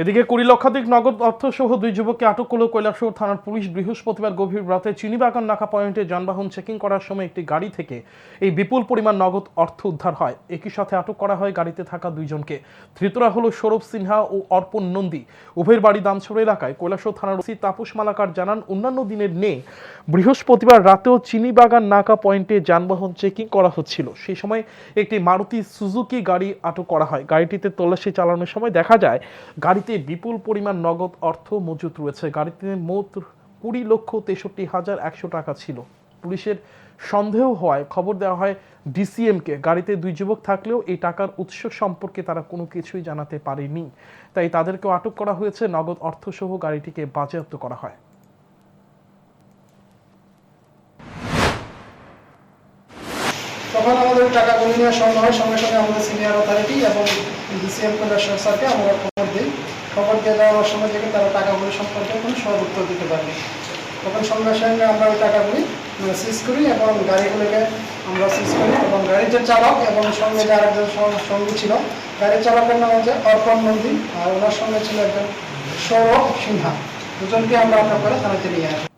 এদিকে কুড়ি লক্ষাধিক নগদ অর্থ সহ দুই যুবককে আটক করল কৈলাসহর থানার পুলিশ। বৃহস্পতিবার গভীর রাতে চিনিবাগান নাকা পয়েন্টে যানবাহন চেকিং করার সময় একটি গাড়ি থেকে এই বিপুল পরিমাণ নগদ অর্থ উদ্ধার হয়। একই সাথে আটক করা হয় গাড়িতে থাকা দুইজনকে। ধৃতরা হল সৌরভ সিনহা ও অর্পণ নন্দী। উভয়ের বাড়ি দামছড় এলাকায় কৈলাসহর থানার ওসি তাপস মালাকার জানান, অন্যান্য দিনের নেই বৃহস্পতিবার রাতেও চিনিবাগান নাকা পয়েন্টে যানবাহন চেকিং করা হচ্ছিল। সেই সময় একটি মারুতি সুজুকি গাড়ি আটক করা হয়। গাড়িটিতে তল্লাশি চালানোর সময় দেখা যায়, গাড়িতে বিপুল পরিমাণ নগদ অর্থ মজুত রয়েছে। গাড়িতে মোট কুড়ি লক্ষ তেষট্টি হাজার একশো টাকা ছিল। পুলিশের সন্দেহ হওয়ায় খবর দেওয়া হয়, ডিসিএমকে গাড়িতে দুই যুবক থাকলেও এই টাকার উৎস সম্পর্কে তারা কোনো কিছুই জানাতে পারেনি। তাই তাদেরকেও আটক করা হয়েছে। নগদ অর্থসহ গাড়িটিকে বাজেয়াপ্ত করা হয়। তখন আমাদের টাকা গুলি নেওয়ার সময় হয়, সঙ্গে সঙ্গে আমাদের সিনিয়র অথরিটি এবং ডিসিএম কন্ডাক্টর স্যারকে আমরা খবর দিই। খবর দিয়ে দেওয়ার সময় থেকে তারা টাকাগুলি সম্পর্কে কোনো সব উত্তর দিতে পারেনি তখন সঙ্গে সঙ্গে আমরা ওই টাকাগুলি সিজ করি এবং গাড়িগুলিকে আমরা সিজ করি এবং গাড়ির যে চালক এবং সঙ্গে যে আরেকজন সঙ্গী ছিল, গাড়ির চালকের নাম হচ্ছে অর্পণ নন্দী আর ওনার সঙ্গে ছিল একজন সৌরভ সিনহা। দুজনকে আমরা আটক করে থানাতে নিয়ে আসি।